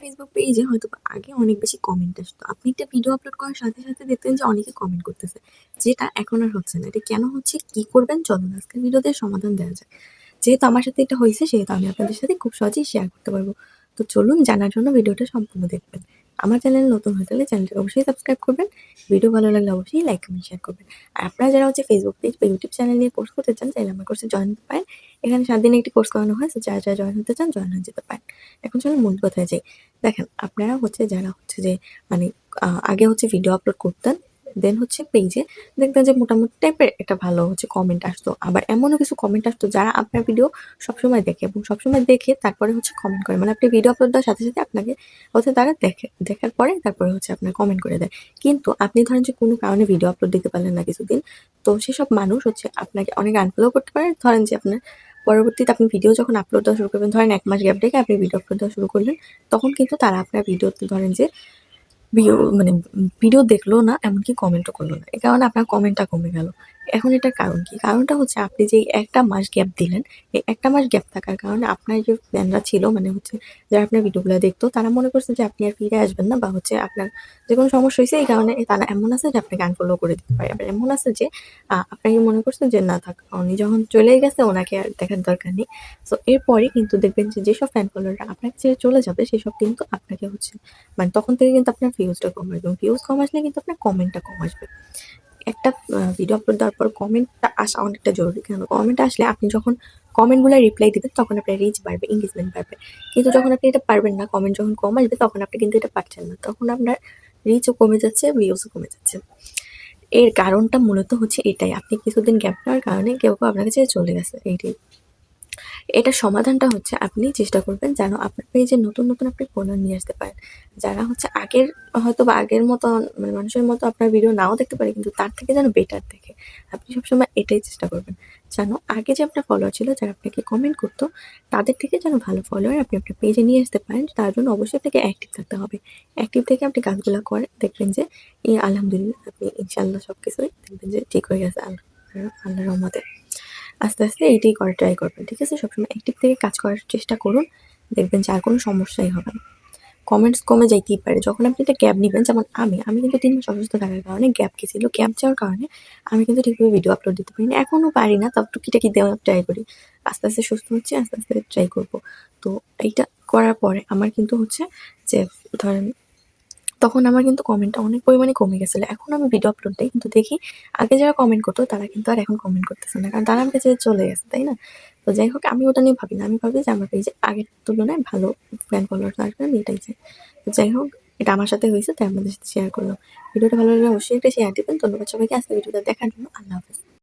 Facebook পেজে হয়তো আগে অনেক বেশি কমেন্ট আসতো। আপনি একটা ভিডিও আপলোড করার সাথে সাথে দেখতেন যে অনেকে কমেন্ট করতেছে, যেটা এখন আর হচ্ছে না। এটা কেন হচ্ছে, কি করবেন চলুন আজকের ভিডিওতে সমাধান দেওয়া যায় যেহেতু আমার সাথে এটা হয়েছে, সেহেতু আমি আপনাদের সাথে খুব সহজেই শেয়ার করতে পারব। তো চলুন, জানার জন্য ভিডিওটা সম্পূর্ণ দেখবেন। আমার চ্যানেল নতুন হয়ে থাকলে চ্যানেলটাকে অবশ্যই সাবস্ক্রাইব করবেন। ভিডিও ভালো লাগলে অবশ্যই লাইক কমেন্ট শেয়ার করবেন। আর আপনারা যারা হচ্ছে ফেসবুক পেজ বা ইউটিউব চ্যানেল নিয়ে কোর্স করতে চান, চাইলে আমার কোর্সে জয়েন করতে পারেন। এখানে সাত দিনে একটি কোর্স করানো হয় যারা যারা জয়েন হতে চান জয়েন হয়ে যেতে পারেন। এখন চলুন মূল কথায় যাই। দেখেন, আপনারা হচ্ছে, যারা হচ্ছে যে মানে আগে হচ্ছে ভিডিও আপলোড করতেন দেন হচ্ছে পেজে দেখতেন যে মোটামুটি টাইপের একটা ভালো হচ্ছে কমেন্ট আসতো। আবার এমনও কিছু কমেন্ট আসতো যারা আপনার ভিডিও সবসময় দেখে এবং সবসময় দেখে তারপরে হচ্ছে কমেন্ট করে। মানে আপনি ভিডিও আপলোড দেওয়ার সাথে সাথে আপনাকে হচ্ছে তারা দেখে, দেখার পরে তারপরে হচ্ছে আপনার কমেন্ট করে দেয়। কিন্তু আপনি ধরেন যে কোনো কারণে ভিডিও আপলোড দিতে পারলেন না কিছুদিন, তো সেসব মানুষ হচ্ছে আপনাকে অনেক আনফলো করতে পারে। ধরেন যে আপনার পরবর্তীতে আপনি ভিডিও যখন আপলোড দেওয়া শুরু করবেন, ধরেন এক মাস গ্যাপ রেখে আপনি ভিডিও আপলোড দেওয়া শুরু করলেন, তখন কিন্তু তারা আপনার ভিডিওতে ধরেন যে ভিডিও মানে ভিডিও দেখল না, এমনকি কমেন্টও করল না। এই কারণে আপনার কমেন্টটা কমে গেল। এখন এটার কারণ কি? কারণটা হচ্ছে আপনি যে একটা মাস গ্যাপ দিলেন, এই একটা মাস গ্যাপ থাকার কারণে আপনার যে ফ্যানরা ছিল মানে হচ্ছে যারা আপনার ভিডিওগুলো দেখতো, তারা মনে করছে যে আপনি আর ফিরে আসবেন না, বা হচ্ছে আপনার যে কোনো সমস্যা হয়েছে এই কারণে তারা এমন আছে যে আপনাকে আনফলো করে দিতে পারে। আবার এমন আছে যে আপনাকে মনে করছে যে না থাক, উনি যখন চলে গেছে, ওনাকে আর দেখার দরকার নেই। সো এরপরে কিন্তু দেখবেন যে যেসব ফ্যান ফলোয়াররা আপনার ছেড়ে চলে যাবে, সেসব কিন্তু আপনাকে হচ্ছে মানে তখন থেকে কিন্তু আপনার ভিউজটা কম আসবে ভিউজ কম আসলে কিন্তু আপনার কমেন্টটা কম আসবে। একটা ভিডিও আপলোড দেওয়ার পর কমেন্টটা আসা অনেকটা জরুরি। কেন? কমেন্ট আসলে আপনি যখন কমেন্টগুলো রিপ্লাই দিবেন, তখন আপনার রিচ বাড়বে এঙ্গেজমেন্ট বাড়বে। কিন্তু যখন আপনি এটা পারবেন না কমেন্ট যখন কম আসবে, তখন আপনি কিন্তু এটা পারছেন না। তখন আপনার রিচও কমে যাচ্ছে ভিউজও কমে যাচ্ছে। এর কারণটা মূলত হচ্ছে এটাই। আপনি কিছুদিন গ্যাপ নেওয়ার কারণে কেউ কেউ আপনার কাছে চলে গেছে। এইটাই। এটার সমাধানটা হচ্ছে আপনি চেষ্টা করবেন যেন আপনার পেজে নতুন নতুন আপনি ফলোয়ার নিয়ে আসতে পারেন। যারা হচ্ছে আগের হয়তো বা আগের মতো মানে মানুষের মতো আপনার ভিডিও নাও দেখতে পারে, কিন্তু তার থেকে যেন বেটার দেখে। আপনি সবসময় এটাই চেষ্টা করবেন। যেন আগে যে আপনার ফলোয়ার ছিল, যারা আপনাকে কমেন্ট করতো, তাদের থেকে যেন ভালো ফলোয়ার আপনি আপনার পেজে নিয়ে আসতে পারেন, তার জন্য অবশ্যই আপনাকে অ্যাক্টিভ থাকতে হবে। অ্যাক্টিভ থেকে আপনি কাজগুলো করেন দেখবেন যে আলহামদুলিল্লাহ, আপনি ইনশাল্লাহ সব কিছুই দেখবেন যে ঠিক হয়ে গেছে। আল্লাহ আল্লাহ রহমতে। আস্তে আস্তে এইটাই করার ট্রাই করবেন, ঠিক আছে? সবসময় অ্যাক্টিভ থেকে কাজ করার চেষ্টা করুন, দেখবেন যে আর কোনো সমস্যাই হবে না। কমেন্টস কমে যাইতেই পারে। যখন আপনি একটা গ্যাপ নেবেন, যেমন আমি আমি কিন্তু তিন মাস অসুস্থ থাকার কারণে গ্যাপ গেছিল গ্যাপ যাওয়ার কারণে আমি কিন্তু ঠিকভাবে ভিডিও আপলোড দিতে পারিনি। এখনও পারি না, তাও টুকিটাকি দেওয়া ট্রাই করি। আস্তে আস্তে সুস্থ হচ্ছে, আস্তে আস্তে ট্রাই করব। তো এইটা করার পরে আমার কিন্তু হচ্ছে যে, ধরেন তখন আমার কিন্তু কমেন্টটা অনেক পরিমাণে কমে গেছিল। এখন আমি ভিডিও আপলোড দিই, কিন্তু দেখি আগে যারা কমেন্ট করতো, তারা কিন্তু আর এখন কমেন্ট করতেছে না। কারণ তারা ছেড়ে চলে গেছে, তাই না? তো যাই হোক, আমি ওটা নিয়ে ভাবি না। আমি ভাবি যে, আমার পেজে আগের তুলনায় ভালো ফ্যান ফলোয়ার আসবে আমি এটাই চাই তো যাই হোক, এটা আমার সাথে হয়েছে, তাই আমাদের সাথে শেয়ার করলাম। ভিডিওটা ভালো লাগলে অবশ্যই একটা শেয়ার দিবেন। ধন্যবাদ সবাইকে। আজকে ভিডিওটা দেখার জন্য আল্লাহ হাফেজ।